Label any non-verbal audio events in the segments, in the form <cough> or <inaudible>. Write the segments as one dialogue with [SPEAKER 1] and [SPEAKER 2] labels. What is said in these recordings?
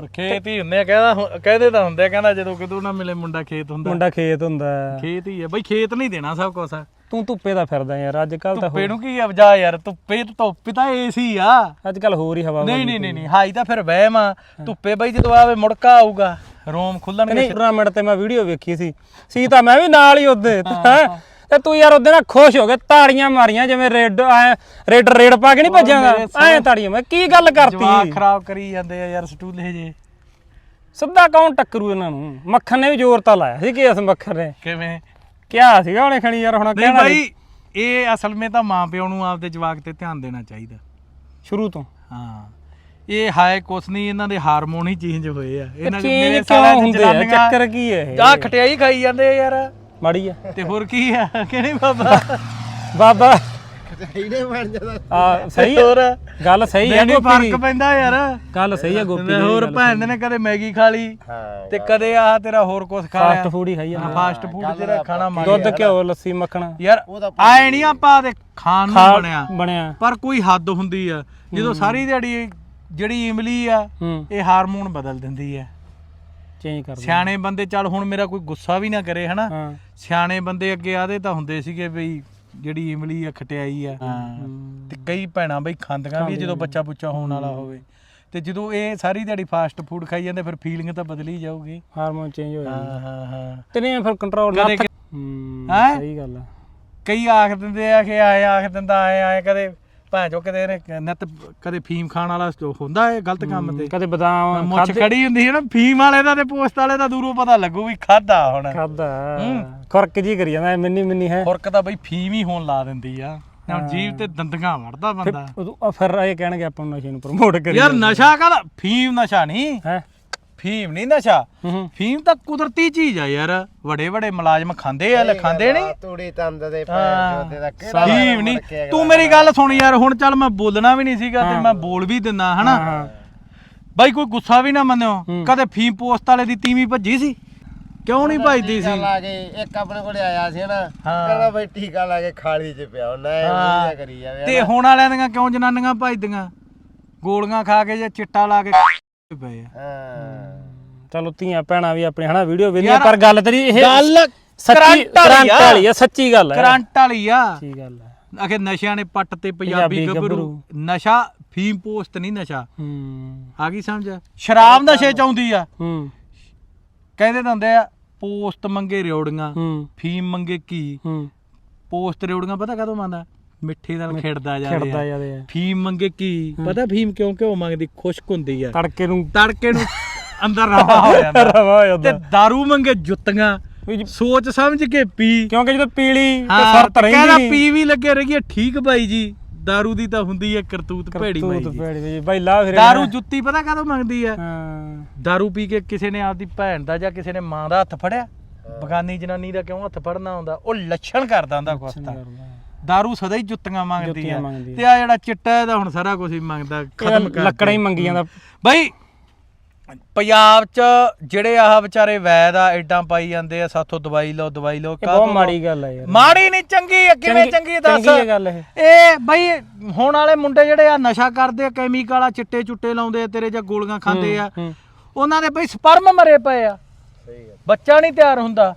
[SPEAKER 1] ਹੋਰ ਖੇਤ ਹੀ ਹੁੰਦੇ ਆ ਕਹਿੰਦਾ ਹੁ- ਕਹਿੰਦੇ ਤਾਂ ਹੁੰਦੇ ਆ, ਕਹਿੰਦਾ ਜਦੋਂ ਕਿਤੋਂ ਨਾ ਮਿਲੇ ਮੁੰਡਾ ਖੇਤ ਹੁੰਦਾ।
[SPEAKER 2] ਮੁੰਡਾ ਖੇਤ ਹੁੰਦਾ। ਹੈ।
[SPEAKER 1] ਖੇਤ ਹੀ ਆ। ਬਈ ਖੇਤ ਨਹੀਂ ਦੇਣਾ ਸਭ ਕੁਛ।
[SPEAKER 2] ਤੂੰ ਧੁੱਪੇ ਦਾ ਫਿਰਦਾ ਯਾਰ ਅੱਜ ਕੱਲ ਤਾਂ
[SPEAKER 1] ਧੁੱਪੇ ਨੂੰ ਕੀ ਅਵਜਾ ਯਾਰ ਧੁੱਪੇ ਧੁੱਪੇ ਤਾਂ ਏਸੀ ਆ।
[SPEAKER 2] ਅੱਜ ਕੱਲ ਹੋਰ ਹੀ ਹਵਾ
[SPEAKER 1] ਨਹੀਂ ਨਹੀਂ ਨਹੀਂ ਨਹੀਂ ਹਾਈ ਤਾਂ ਫਿਰ ਵਹਿਮ ਆ। ਧੁੱਪੇ ਬਈ ਜਦੋਂ ਆਵੇ ਮੁੜਕਾ ਆਊਗਾ ਰੋਮ ਖੁੱਲਣਗੇ
[SPEAKER 2] ਨਹੀਂ ਟੂਰਨਾਮੈਂਟ ਤੇ ਮੈਂ ਵੀਡੀਓ ਵੇਖੀ ਸੀ। ਸੀ ਤਾਂ ਮੈਂ ਵੀ ਨਾਲ ਹੀ ਉਹਦੇ ਹੈਂ? ਤੇ ਤੂੰ ਯਾਰ ਉਹਦੇ ਨਾਲ ਖੁਸ਼ ਹੋ ਗਿਆ ਤਾੜੀਆਂ ਮਾਰੀਆਂ ਜਿਵੇਂ ਰੈਡ ਰੈਡ ਰੇਡ ਪਾ ਕੇ ਨਹੀਂ ਭੱਜਾਂਗਾ ਐ ਤਾੜੀਆਂ ਮੈਂ ਕੀ ਗੱਲ
[SPEAKER 1] ਜਵਾਕ
[SPEAKER 2] ਕਰਤੀ
[SPEAKER 1] ਖਰਾਬ ਕਰੀ ਜਾਂਦੇ ਆ ਯਾਰ ਸਟੂਲੇ ਜੇ।
[SPEAKER 2] ਸਿੱਧਾ ਕੌਣ ਟੱਕਰੂ ਇਹਨਾਂ ਨੂੰ? ਮੱਖਣ ਨੇ ਵੀ ਜ਼ੋਰ ਤਾਂ ਲਾਇਆ ਸੀ ਕਿ ਇਸ ਮੱਖਣ ਨੇ।
[SPEAKER 1] ਕਿਵੇਂ?
[SPEAKER 2] ਕਿਹਾ ਸੀਗਾ ਉਹਨੇ ਖਣੀ ਯਾਰ ਹੁਣ
[SPEAKER 1] ਨਹੀਂ
[SPEAKER 2] ਕਹਿਣਾ
[SPEAKER 1] ਬਾਈ ਇਹ ਅਸਲ ਵਿੱਚ ਤਾਂ ਮਾਂ ਪਿਓ ਨੂੰ ਆਪਦੇ ਜਵਾਕ ਤੇ ਧਿਆਨ ਦੇਣਾ ਚਾਹੀਦਾ।
[SPEAKER 2] ਸ਼ੁਰੂ ਤੋਂ।
[SPEAKER 1] ਹਾਂ। ਇਹ ਹਾਏ ਕੁਛ ਨਹੀਂ ਇਹਨਾਂ ਦੇ ਹਾਰਮੋਨ ਹੀ ਚੇਂਜ ਹੋਏ ਆ। ਇਹਨਾਂ ਦੇ ਮੇਰੇ ਚ
[SPEAKER 2] ਆ?
[SPEAKER 1] ਜਨਾਨੀਆਂ
[SPEAKER 2] ਚੱਕਰ ਕੀ ਹੈ ਇਹ?
[SPEAKER 1] ਆਹ ਖਟਿਆਈ ਖਾਈ ਜਾਂਦੇ ਆ ਯਾਰ।
[SPEAKER 2] ਮਾੜੀ ਆ।
[SPEAKER 1] ਤੇ ਹੋਰ ਕੀ ਆ? ਕਿਹੜੀ ਬਾਬਾ?
[SPEAKER 2] ਬਾਬਾ।
[SPEAKER 3] ਇਹਨੇ ਬਣ ਜਾਂਦਾ
[SPEAKER 2] ਆ ਸਹੀ ਆ।
[SPEAKER 1] ਹੋਰ।
[SPEAKER 2] ਗੱਲ ਸਹੀ ਆ
[SPEAKER 1] ਨਹੀਂ
[SPEAKER 2] ਗੋਪੀ
[SPEAKER 1] ਫ਼ਰਕ ਪੈਂਦਾ ਯਾਰ।
[SPEAKER 2] ਗੱਲ ਸਹੀ ਆ ਗੋਪੀ
[SPEAKER 1] ਤੇ ਹੋਰ ਭੈਣ ਨੇ ਕਦੇ ਮੈਗੀ ਖਾ ਲਈ
[SPEAKER 3] ਹਾਂ
[SPEAKER 1] ਤੇ ਕਦੇ ਆਹ ਤੇਰਾ ਹੋਰ ਕੁਛ ਖਾ ਲਿਆ।
[SPEAKER 2] ਫਾਸਟ ਫੂਡ ਹੀ ਖਾਈ ਆ।
[SPEAKER 1] ਫਾਸਟ ਫੂਡ ਜਿਹੜਾ ਖਾਣਾ ਮੰਗ
[SPEAKER 2] ਦੁੱਧ ਘਿਓ ਲੱਸੀ ਮੱਖਣ।
[SPEAKER 1] ਯਾਰ ਆਏ ਨਹੀਂ ਆਪਾਂ ਤੇ ਖਾਣ ਨੂੰ ਬਣਿਆ।
[SPEAKER 2] ਬਣਿਆ।
[SPEAKER 1] ਪਰ ਕੋਈ ਹੱਦ ਹੁੰਦੀ ਆ। ਜਦੋਂ ਸਾਰੀ ਦਿਹਾੜੀ ਜਿਹੜੀ ਇਮਲੀ ਆ
[SPEAKER 2] ਹੂੰ।
[SPEAKER 1] ਇਹ ਹਾਰਮੋਨ ਬਦਲ ਦਿੰਦੀ ਆ।
[SPEAKER 2] ਚੇਂਜ ਕਰ ਦੇ
[SPEAKER 1] ਸਿਆਣੇ ਬੰਦੇ ਚੱਲ ਹੁਣ ਮੇਰਾ ਕੋਈ ਗੁੱਸਾ ਵੀ ਨਾ ਕਰੇ ਹਨਾ?
[SPEAKER 2] ਹਾਂ।
[SPEAKER 1] ਸਿਆਣੇ ਬੰਦੇ ਅੱਗੇ ਆਦੇ ਤਾਂ ਹੁੰਦੇ ਸੀਗੇ ਬਈ ਜਿਹੜੀ ਇਮਲੀ ਆ ਖਟਿਆਈ ਆ। ਤੇ ਕਈ ਭੈਣਾਂ ਬਈ ਖਾਂਦੀਆਂ ਵੀ ਆ ਜਦੋਂ ਬੱਚਾ ਬੁੱਚਾ ਹੋਣ ਵਾਲਾ ਹੋਵੇ। ਤੇ ਜਦੋਂ ਇਹ ਸਾਰੀ ਦਿਹਾੜੀ ਫਾਸਟ ਫੂਡ ਖਾਈ ਜਾਂਦੇ ਫਿਰ ਫੀਲਿੰਗ ਤਾਂ ਬਦਲ ਜਾਊਗੀ।
[SPEAKER 2] ਹਾਰਮੋਨ ਚੇਂਜ ਹੋ ਜਾਂਦਾ।
[SPEAKER 1] ਹਾਂ ਹਾਂ। ਹਾਂ
[SPEAKER 2] ਤੇ ਨਹੀਂ ਫਿਰ ਕੰਟਰੋਲ
[SPEAKER 1] ਕਦੇ ਕਿ-
[SPEAKER 2] ਹੂੰ
[SPEAKER 1] ਹੈਂ?
[SPEAKER 2] ਸਹੀ ਗੱਲ ਆ।
[SPEAKER 1] ਕਈ ਆਖ ਦਿੰਦੇ ਆ ਕਿ ਆਏ ਆਖ ਦਿੰਦਾ ਆਏ ਆਏ ਕਦੇ ਭਾਂ ਚੋ ਕਦੇ ਇਹਨੇ ਨਿੱਤ ਕਦੇ ਫੀਮ ਖਾਣ ਵਾਲਾ ਹੁੰਦਾ ਇਹ ਗਲਤ ਕੰਮ ਤੇ।
[SPEAKER 2] ਕਦੇ ਬਦਾਮ
[SPEAKER 1] ਮੁੱਛ ਖੜੀ ਹੁੰਦੀ ਹੈ ਨਾ ਫੀਮ ਵਾਲੇ ਦਾ ਤੇ ਪੋਸਟ ਵਾਲੇ ਦਾ ਦੂਰੋਂ ਪਤਾ ਲੱਗੂ ਵੀ ਖਾਦਾ ਹੁਣ।
[SPEAKER 2] ਖਾਦਾ ਖੁਰਕ ਜੀ ਕਰੀ ਜਾਂਦਾ ਮਿੰਨੀ ਮਿੰਨੀ ਹੈ।
[SPEAKER 1] ਖੁਰਕ ਤਾਂ ਬਈ ਫੀਮ ਹੀ ਹੋਣ ਲਾ ਦਿੰਦੀ ਆ। ਹੁਣ ਜੀਵ ਤੇ ਦੰਦਗਾ ਵੜਦਾ ਬੰਦਾ।
[SPEAKER 2] ਫਿਰ ਇਹ ਕਹਿਣਗੇ ਆਪਾਂ ਨੂੰ ਨਸ਼ੇ ਨੂੰ ਪ੍ਰਮੋਟ ਕਰੀ
[SPEAKER 1] ਯਾਰ ਨਸ਼ਾ ਕਾਹਦਾ? ਫੀਮ ਨਸ਼ਾ ਨਹੀਂ।
[SPEAKER 2] ਹੈ?
[SPEAKER 1] ਫੀਮ ਨਹੀਂ ਨਸ਼ਾ। ਫੀਮ ਤਾਂ ਕੁਦਰਤੀ ਚੀਜ਼ ਆ ਯਾਰ। ਵੱਡੇ ਵੱਡੇ ਮੁਲਾਜ਼ਮ ਖਾਂਦੇ ਆ ਲੈ ਖਾਂਦੇ ਨਹੀਂ।
[SPEAKER 3] ਤੂੜੀ ਤੰਦ ਦੇ। ਪੈਰ ਜੋਤੇ ਦਾ ਕਿਹੜਾ
[SPEAKER 1] ਫੀਮ ਨਹੀਂ। ਤੂੰ ਮੇਰੀ ਗੱਲ ਸੁਣ ਯਾਰ ਹੁਣ ਚੱਲ ਮੈਂ ਬੋਲਣਾ ਵੀ ਨਹੀਂ ਸੀਗਾ ਤੇ ਮੈਂ ਬੋਲ ਵੀ ਦਿੰਦਾ ਹਨਾ? ਬਾਈ ਕੋਈ ਗੁੱਸਾ ਵੀ ਨਾ ਮੰਨਿਓ। ਕਦੇ ਫੀਮ ਪੋਸਟ ਵਾਲੇ ਦੀ ਤੀਵੀਂ ਭੱਜੀ ਸੀ? ਕਿਉਂ ਨਹੀਂ ਭੱਜਦੀ ਸੀ?
[SPEAKER 3] ਲਾ ਕੇ ਇੱਕ ਆਪਣੇ ਕੋਲੇ ਆਇਆ ਸੀ ਨਾ। ਕਹਿੰਦਾ ਬਈ ਟੀਕਾ ਲਾ ਕੇ ਖਾਲੀ ਚ ਪਿਆ ਉਹਨਾਂ ਇਹ ਕਰੀ ਜਾਵੇ
[SPEAKER 1] ਤੇ ਹੁਣ ਵਾਲਿਆਂ ਦੀਆਂ ਕਿਉਂ ਜਨਾਨੀਆਂ ਭੱਜਦੀਆਂ? ਗੋਲੀਆਂ ਖਾ ਕੇ ਜਾਂ ਚਿੱਟਾ ਲਾ ਕੇ
[SPEAKER 2] ਚਲੋ ਧੀਆਂ ਭੈਣਾਂ ਵੀ ਆਪਣੇ ਹਨਾ ਵੀਡੀਓ ਵੇਖਦੀਆਂ ਪਰ ਗੱਲ ਤੇਰੀ ਇਹ
[SPEAKER 1] ਗੱਲ
[SPEAKER 2] ਸੱਚੀ
[SPEAKER 1] ਕਰੰਟ ਵਾਲੀ
[SPEAKER 2] ਆ। ਸੱਚੀ ਗੱਲ ਹੈ
[SPEAKER 1] ਕਰੰਟ ਵਾਲੀ ਆ।
[SPEAKER 2] ਸੱਚੀ ਗੱਲ ਹੈ
[SPEAKER 1] ਆਖੇ ਨਸ਼ਿਆਂ ਨੇ ਪੱਟ ਤੇ ਪੰਜਾਬੀ ਗੱਭਰੂ। ਨਸ਼ਾ ਫੀਮ ਪੋਸਟ ਨਹੀਂ ਨਸ਼ਾ।
[SPEAKER 2] ਹੂੰ।
[SPEAKER 1] ਆ ਗਈ ਸਮਝ? ਸ਼ਰਾਬ ਨਸ਼ੇ ਚ ਆਉਂਦੀ ਆ।
[SPEAKER 2] ਹੂੰ।
[SPEAKER 1] ਕਹਿੰਦੇ ਤਾਂ ਹੁੰਦੇ ਆ ਪੋਸਟ ਮੰਗੇ ਰਿਓੜੀਆਂ
[SPEAKER 2] ਹੂੰ।
[SPEAKER 1] ਫੀਮ ਮੰਗੇ ਕੀ।
[SPEAKER 2] ਹੂੰ।
[SPEAKER 1] ਪੋਸਟ ਰਿਓੜੀਆਂ ਪਤਾ ਕਦੋਂ ਮੰਨਦਾ? ਮਿੱਠੇ ਨਾਲ ਖਿੜਦਾ ਜਾਵੇ
[SPEAKER 2] ਖਿੜਦਾ ਜਾਂਦੇ ਆ
[SPEAKER 1] ਫੀਮ ਮੰਗੇ ਕੀ ਪਤਾ ਫੀਮ ਕਿਉਂ ਕਿਉਂ ਮੰਗਦੀ ਖੁਸ਼ਕ ਹੁੰਦੀ ਆ
[SPEAKER 2] ਤੜਕੇ ਨੂੰ
[SPEAKER 1] ਤੜਕੇ ਨੂੰ <laughs> ਅੰਦਰ ਰਵਾ ਹੋ ਜਾਂਦਾ
[SPEAKER 2] ਰਵਾ ਹੋ
[SPEAKER 1] ਤੇ
[SPEAKER 2] ਜਾਂਦਾ
[SPEAKER 1] दारू ਮੰਗੇ ਜੁੱਤੀਆਂ
[SPEAKER 2] ਵੀ ਜੀ-
[SPEAKER 1] ਸੋਚ ਸਮਝ ਕੇ ਪੀ
[SPEAKER 2] ਕਿਉਂਕਿ ਜਦੋਂ ਪੀਲੀ ਤੇ
[SPEAKER 1] ਹਾਂ
[SPEAKER 2] ਸਰਤ ਰਹਿੰਦੀ
[SPEAKER 1] ਕਹਿੰਦਾ
[SPEAKER 2] ਨਹੀਂ
[SPEAKER 1] ਪੀ ਵੀ ਲੱਗੇ ਰਹੀਏ ਠੀਕ ਬਾਈ ਜੀ दारू ਦੀ ਤਾਂ ਹੁੰਦੀ ਹੈ ਕਰਤੂਤ ਭੇੜੀ ਬਾਈ
[SPEAKER 2] ਤੂੰ
[SPEAKER 1] ਜੀ
[SPEAKER 2] ਭੇੜੀ ਵੀ ਬਾਈ ਲਾ ਫਿਰ
[SPEAKER 1] दारू ਜੁੱਤੀ ਪਤਾ ਕਦੋਂ ਮੰਗਦੀ ਹੈ
[SPEAKER 2] ਹਾਂ
[SPEAKER 1] दारू ਪੀ ਕੇ ਕਿਸੇ ਨੇ ਆਪਦੀ ਭੈਣ ਦਾ ਜਾਂ ਕਿਸੇ ਨੇ ਮਾਂ ਦਾ ਹੱਥ ਫੜਿਆ ਬਗਾਨੀ ਜਨਾਨੀ ਦਾ ਕਿਉਂ ਹੱਥ ਫੜਨਾ ਹੁੰਦਾ ਉਹ ਲੱਛਣ ਕਰਦਾ ਹੁੰਦਾ ਕੁਛ ਤਾਂ दारू ਸਦਾ ਹੀ ਜੁੱਤੀਆਂ ਮੰਗਦੀ
[SPEAKER 2] ਜੁੱਤੀਆਂ
[SPEAKER 1] ਆ
[SPEAKER 2] ਮੰਗਦੀ ਆ।
[SPEAKER 1] ਤੇ ਆ ਜਿਹੜਾ ਚਿੱਟਾ ਇਹਦਾ ਹੁਣ ਸਾਰਾ ਕੁਝ ਹੀ ਮੰਗਦਾ ਖਤਮ ਕਰ
[SPEAKER 2] ਲੱਕੜਾਂ ਹੀ ਮੰਗੀ ਜਾਂਦਾ
[SPEAKER 1] ਬਈ ਪੰਜਾਬ ਚ ਜਿਹੜੇ ਆਹ ਵਿਚਾਰੇ ਵੈਦ ਆ ਐਡਾਂ ਪਾਈ ਜਾਂਦੇ ਆ ਸਾਥੋਂ ਦਵਾਈ ਲਓ ਦਵਾਈ ਲਓ
[SPEAKER 2] ਇਹ
[SPEAKER 1] ਕਾਹਤੋਂ
[SPEAKER 2] ਬਹੁਤ
[SPEAKER 1] ਲਓ?
[SPEAKER 2] ਮਾੜੀ ਗੱਲ ਹੈ ਯਾਰ
[SPEAKER 1] ਮਾੜੀ ਨਹੀਂ ਚੰਗੀ ਆ ਕਿਵੇਂ ਚੰਗੀ ਆ ਦੱਸ
[SPEAKER 2] ਚੰਗੀ ਹੈ ਗੱਲ ਇਹ
[SPEAKER 1] ਇਹ ਬਈ ਹੁਣ ਵਾਲੇ ਮੁੰਡੇ ਜਿਹੜੇ ਆ ਨਸ਼ਾ ਕਰਦੇ ਆ ਕੈਮੀਕਲ ਆ ਚਿੱਟੇ ਚੁੱਟੇ ਲਾਉਂਦੇ ਆ ਤੇਰੇ ਜਾਂ ਗੋਲੀਆਂ ਖਾਂਦੇ ਆ
[SPEAKER 2] ਹੂੰ।
[SPEAKER 1] ਉਹਨਾਂ ਦੇ ਬਈ ਸਪਰਮ ਮਰੇ ਪਏ ਆ ਬੱਚਾ ਨਹੀਂ ਤਿਆਰ ਹੁੰਦਾ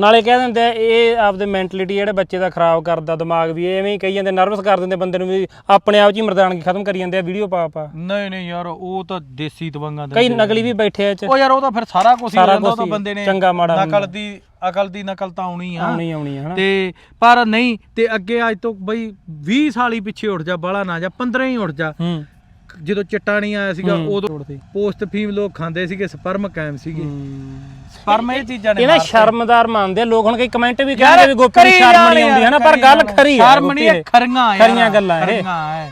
[SPEAKER 2] ਨਾਲੇ ਕਹਿ ਦਿੰਦੇ ਆ, ਇਹ ਆਪਦੇ ਮੈਂਟਲਿਟੀ ਜਿਹੜੇ ਬੱਚੇ ਦਾ ਖਰਾਬ ਕਰਦਾ ਦਿਮਾਗ ਵੀ ਐਵੇਂ ਹੀ ਕਹੀ ਜਾਂਦੇ ਨਰਵਸ ਕਰ ਦਿੰਦੇ ਬੰਦੇ ਨੂੰ ਵੀ ਆਪਣੇ ਆਪ 'ਚ ਹੀ ਮਰਦਾਨਗੀ ਖਤਮ ਕਰੀ ਜਾਂਦੇ ਆ ਵੀਡੀਓ ਪਾ ਪਾ।
[SPEAKER 1] ਨਹੀਂ ਨਹੀਂ ਯਾਰ ਉਹ ਤਾਂ ਦੇਸੀ ਦਵਾਈਆਂ
[SPEAKER 2] ਕਈ ਨਕਲੀ ਵੀ ਬੈਠੇ ਆ ਚ।
[SPEAKER 1] ਉਹ ਯਾਰ ਉਹ ਤਾਂ ਫਿਰ ਸਾਰਾ ਕੁਝ ਹੀ ਹੋ
[SPEAKER 2] ਸਾਰਾ
[SPEAKER 1] ਜਾਂਦਾ ਉਹ
[SPEAKER 2] ਕੁਛ
[SPEAKER 1] ਤਾਂ
[SPEAKER 2] ਹੀ
[SPEAKER 1] ਬੰਦੇ ਨੇ
[SPEAKER 2] ਚੰਗਾ ਮਾੜਾ
[SPEAKER 1] ਨਕਲ ਦੀ ਅਕਲ ਦੀ ਨਕਲ ਤਾਂ ਆਉਣੀ ਆ।
[SPEAKER 2] ਆਉਣੀ ਆਉਣੀ ਹੈ ਹਨਾ।
[SPEAKER 1] ਤੇ ਪਰ ਨਹੀਂ ਤੇ ਅੱਗੇ ਅੱਜ ਤੋਂ ਬਈ 20 ਸਾਲ ਹੀ ਪਿੱਛੇ ਉੱਠ ਜਾ ਬਾਲਾ ਨਾ ਜਾ 15 ਹੀ ਉੱਠ ਜਾ।
[SPEAKER 2] ਹੂੰ।
[SPEAKER 1] ਜਦੋਂ ਚਿੱਟਾ ਨਹੀਂ ਆਇਆ ਸੀਗਾ
[SPEAKER 2] ਹੂੰ,
[SPEAKER 1] ਉਦੋਂ। ਪੋਸਟ ਫੀਮ ਲੋਕ ਖਾਂਦੇ ਸੀਗੇ ਸਪਰਮ ਕਾਇਮ ਸੀਗੇ।
[SPEAKER 2] ਹੂੰ।
[SPEAKER 1] ਸਪਰਮ ਇਹ ਚੀਜ਼ਾਂ ਨੇ
[SPEAKER 2] ਇਹ ਨਾ
[SPEAKER 1] ਮਾਰਤੇ।
[SPEAKER 2] ਸ਼ਰਮਦਾਰ ਮੰਨਦੇ ਆ ਲੋਕ ਹੁਣ ਕਈ ਕਮੈਂਟ ਵੀ ਕਹਿੰਦੇ ਵੀ ਗੋਪੀ ਸ਼ਰਮ ਨਹੀਂ ਆਉਂਦੀ ਹਨਾ ਪਰ ਗੱਲ। ਖਰੀ ਆ
[SPEAKER 1] ਸ਼ਰਮ ਨਹੀਂ ਖਰੀਆਂ
[SPEAKER 2] ਖਰੀਆਂ ਗੱਲਾਂ ਇਹ।
[SPEAKER 1] ਖਰੀਆਂ ਇਹ